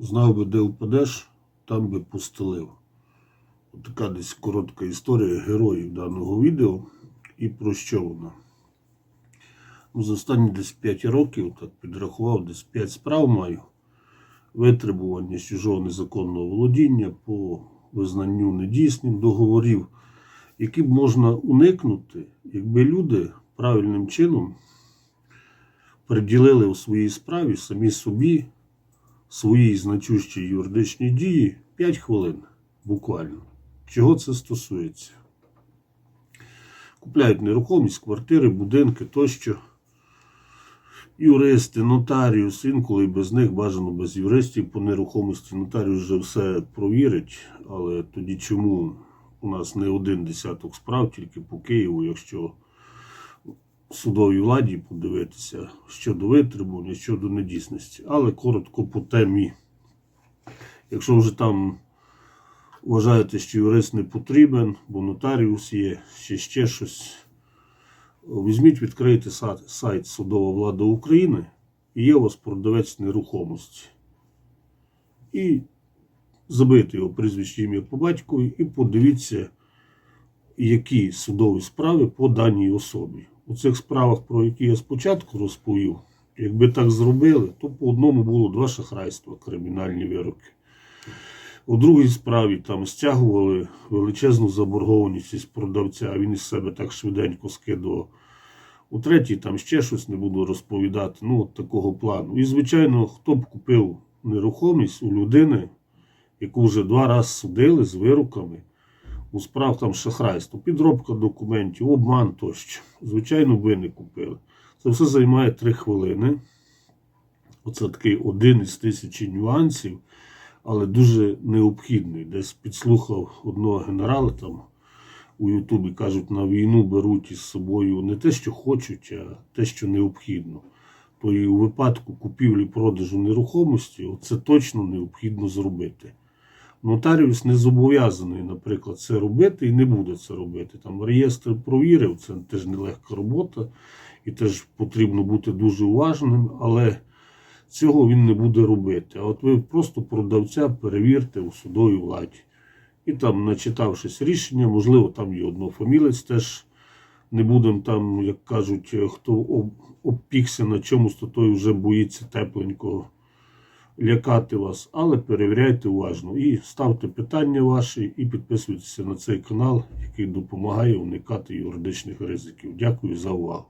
Знав би, де впадеш, там би постелив. Така десь коротка історія героїв даного відео і про що вона. Ну, За останні десь 5 років, так підрахував, десь 5 справ маю. Витребування чужого незаконного володіння по визнанню недійсним договорів, які б можна уникнути, якби люди правильним чином приділили у своїй справі самі собі своїй значущій юридичній дії 5 хвилин буквально. Чого це стосується? Купляють нерухомість, квартири, будинки тощо. Юристи, нотаріус, інколи без них бажано без юристів по нерухомості. Нотаріус вже все провірить, але тоді чому у нас не один десяток справ тільки по Києву, якщо судовій владі подивитися щодо витребування, щодо недійсності. Але коротко по темі. Якщо вже там вважаєте, що юрист не потрібен, бо нотаріус є, ще ще щось. Візьміть, відкрийте сайт Судова влада України і є у вас продавець нерухомості. І забийте його прізвище ім'я по батькові і подивіться, які судові справи по даній особі. У цих справах, про які я спочатку розповів, якби так зробили, то по одному було два шахрайства, кримінальні вироки. У другій справі там стягували величезну заборгованість із продавця, а він із себе так швиденько скидував. У третій там ще щось не буду розповідати, ну от такого плану. І, звичайно, хто б купив нерухомість у людини, яку вже два рази судили з вироками, у справ там шахрайство, підробка документів, обман тощо. Звичайно, ви не купили. Це все займає три хвилини. Оце такий один із тисячі нюансів, але дуже необхідний. Десь підслухав одного генерала там у Ютубі кажуть, на війну беруть із собою не те, що хочуть, а те, що необхідно. То і у випадку купівлі-продажу нерухомості це точно необхідно зробити. Нотаріус не зобов'язаний, наприклад, це робити і не буде це робити. Там реєстр провірив, це теж нелегка робота, і теж потрібно бути дуже уважним, але цього він не буде робити. А от ви просто продавця перевірте у судовій владі. І там, начитавшись рішення, можливо, там є однофамілець теж. Не будемо там, як кажуть, хто обпікся на чомусь, то той вже боїться тепленького лякати вас, але перевіряйте уважно. І ставте питання ваші, і підписуйтеся на цей канал, який допомагає уникати юридичних ризиків. Дякую за увагу.